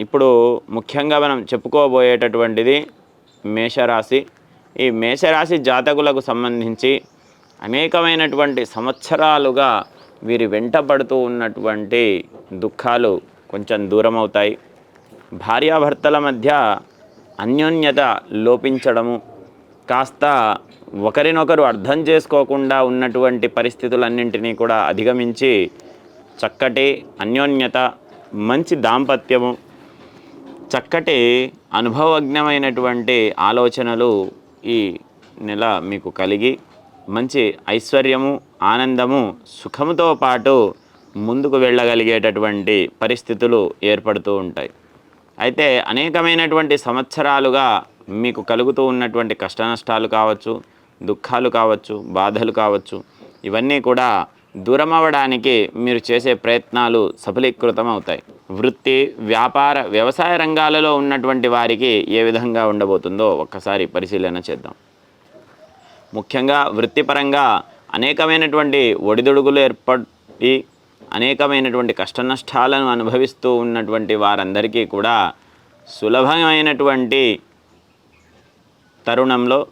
ఇప్పుడు ముఖ్యంగా మనం చెప్పుకోబోయేటటువంటిది మేషరాశి. ఈ మేషరాశి జాతకులకు సంబంధించి అనేకమైనటువంటి సంవత్సరాలుగా వీరి వెంటబడుతూ ఉన్నటువంటి దుఃఖాలు కొంచెం దూరం అవుతాయి భార్యాభర్తల మధ్య అన్యోన్యత లోపించడము కాస్త ఒకరినొకరు అర్థం చేసుకోకుండా ఉన్నటువంటి పరిస్థితులన్నింటినీ కూడా అధిగమించి చక్కటి అన్యోన్యత మంచి దాంపత్యము చక్కటి అనుభవజ్ఞమైనటువంటి ఆలోచనలు ఈ నెల మీకు కలిగి మంచి ఐశ్వర్యము ఆనందము సుఖముతో పాటు ముందుకు వెళ్ళగలిగేటటువంటి పరిస్థితులు ఏర్పడుతూ ఉంటాయి. అయితే అనేకమైనటువంటి సంవత్సరాలుగా మీకు కలుగుతూ ఉన్నటువంటి కష్టనష్టాలు కావచ్చు దుఃఖాలు కావచ్చు బాధలు కావచ్చు ఇవన్నీ కూడా దూరం అవ్వడానికి మీరు చేసే ప్రయత్నాలు సఫలీకృతం అవుతాయి వృత్తి వ్యాపార వ్యవసాయ రంగాలలో ఉన్నటువంటి వారికి ఏ విధంగా ఉండబోతుందో ఒక్కసారి పరిశీలన చేద్దాం. ముఖ్యంగా వృత్తిపరంగా అనేకమైనటువంటి ఒడిదుడుగులు ఏర్పడి అనేకమైనటువంటి కష్టనష్టాలను అనుభవిస్తూ ఉన్నటువంటి వారందరికీ కూడా సులభమైనటువంటి తరుణంలో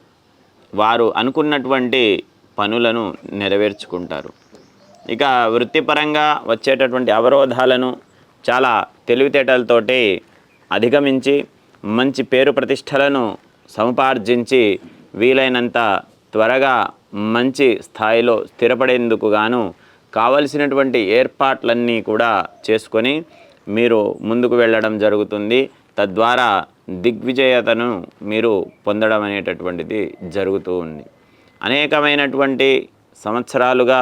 వారు అనుకున్నటువంటి పనులను నెరవేర్చుకుంటారు. ఇక వృత్తిపరంగా వచ్చేటటువంటి అవరోధాలను చాలా తెలివితేటలతోటి అధిగమించి మంచి పేరు ప్రతిష్టలను సముపార్జించి వీలైనంత త్వరగా మంచి స్థాయిలో స్థిరపడేందుకు గాను కావలసినటువంటి ఏర్పాట్లన్నీ కూడా చేసుకొని మీరు ముందుకు వెళ్ళడం జరుగుతుంది. తద్వారా దిగ్విజయతను మీరు పొందడం అనేటటువంటిది జరుగుతూ ఉంది. అనేకమైనటువంటి సంవత్సరాలుగా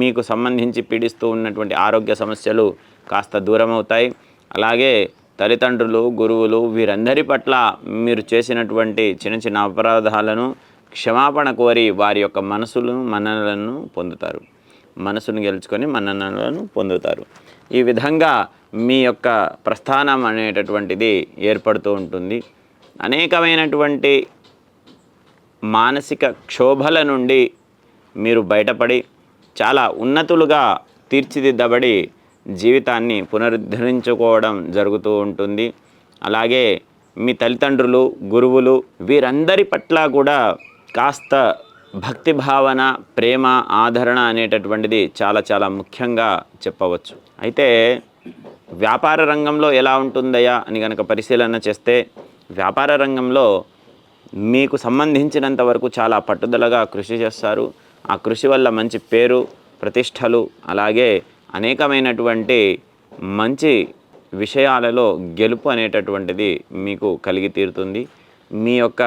మీకు సంబంధించి పీడిస్తూ ఉన్నటువంటి ఆరోగ్య సమస్యలు కాస్త దూరం అవుతాయి అలాగే తల్లిదండ్రులు గురువులు వీరందరి పట్ల మీరు చేసినటువంటి చిన్న చిన్న అపరాధాలను క్షమాపణ కోరి వారి యొక్క మనసులను మన్ననలను పొందుతారు. మనసును గెలుచుకొని మన్ననలను పొందుతారు. ఈ విధంగా మీ యొక్క ప్రస్థానం అనేటటువంటిది ఏర్పడుతూ ఉంటుంది. అనేకమైనటువంటి మానసిక క్షోభల నుండి మీరు బయటపడి చాలా ఉన్నతులుగా తీర్చిదిద్దబడి జీవితాన్ని పునరుద్ధరించుకోవడం జరుగుతూ ఉంటుంది. అలాగే మీ తల్లిదండ్రులు గురువులు వీరందరి పట్ల కూడా కాస్త భక్తి భావన ప్రేమ ఆదరణ అనేటటువంటిది చాలా చాలా ముఖ్యంగా చెప్పవచ్చు. అయితే వ్యాపార రంగంలో ఎలా ఉంటుందయ్యా అని కనుక పరిశీలన చేస్తే వ్యాపార రంగంలో మీకు సంబంధించినంత వరకు చాలా పట్టుదలగా కృషి చేస్తారు. ఆ కృషి వల్ల మంచి పేరు ప్రతిష్టలు అలాగే అనేకమైనటువంటి మంచి విషయాలలో గెలుపు అనేటటువంటిది మీకు కలిగి తీరుతుంది. మీ యొక్క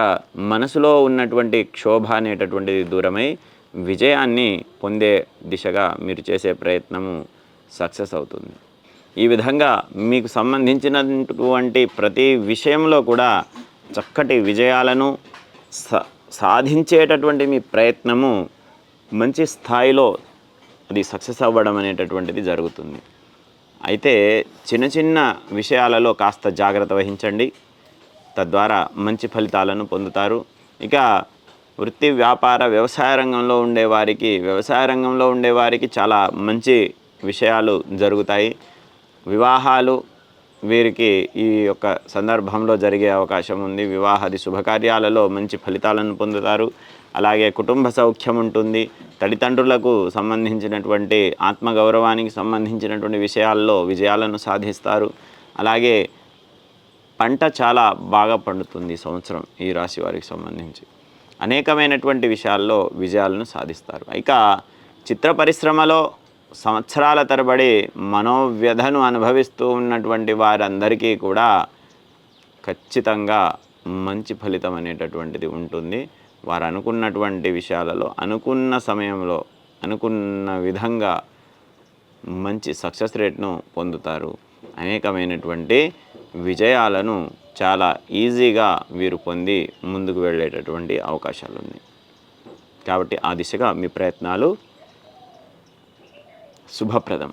మనసులో ఉన్నటువంటి క్షోభ అనేటటువంటిది దూరమై విజయాన్ని పొందే దిశగా మీరు చేసే ప్రయత్నము సక్సెస్ అవుతుంది. ఈ విధంగా మీకు సంబంధించినటువంటి ప్రతి విషయంలో కూడా చక్కటి విజయాలను సా సాధించేటటువంటి మీ ప్రయత్నము మంచి స్థాయిలో అది సక్సెస్ అవ్వడం అనేటటువంటిది జరుగుతుంది. అయితే చిన్న చిన్న విషయాలలో కాస్త జాగ్రత్త వహించండి. తద్వారా మంచి ఫలితాలను పొందుతారు. ఇక వృత్తి వ్యాపార వ్యవసాయ రంగంలో ఉండేవారికి వ్యవసాయ రంగంలో ఉండేవారికి చాలా మంచి విషయాలు జరుగుతాయి. వివాహాలు వీరికి ఈ యొక్క సందర్భంలో జరిగే అవకాశం ఉంది. వివాహాది శుభకార్యాలలో మంచి ఫలితాలను పొందుతారు. అలాగే కుటుంబ సౌఖ్యం ఉంటుంది. తల్లిదండ్రులకు సంబంధించినటువంటి ఆత్మగౌరవానికి సంబంధించినటువంటి విషయాల్లో విజయాలను సాధిస్తారు. అలాగే పంట చాలా బాగా పండుతుంది సంవత్సరం ఈ రాశి వారికి సంబంధించి. అనేకమైనటువంటి విషయాల్లో విజయాలను సాధిస్తారు. ఇక చిత్ర పరిశ్రమలో సంవత్సరాల తరబడి మనోవ్యధను అనుభవిస్తూ ఉన్నటువంటి వారందరికీ కూడా ఖచ్చితంగా మంచి ఫలితం అనేటటువంటిది ఉంటుంది. వారు అనుకున్నటువంటి విషయాలలో అనుకున్న సమయంలో అనుకున్న విధంగా మంచి సక్సెస్ రేట్ను పొందుతారు. అనేకమైనటువంటి విజయాలను చాలా ఈజీగా వీరు పొంది ముందుకు వెళ్ళేటటువంటి అవకాశాలు ఉన్నాయి కాబట్టి ఆ దిశగా మీ ప్రయత్నాలు శుభప్రదం.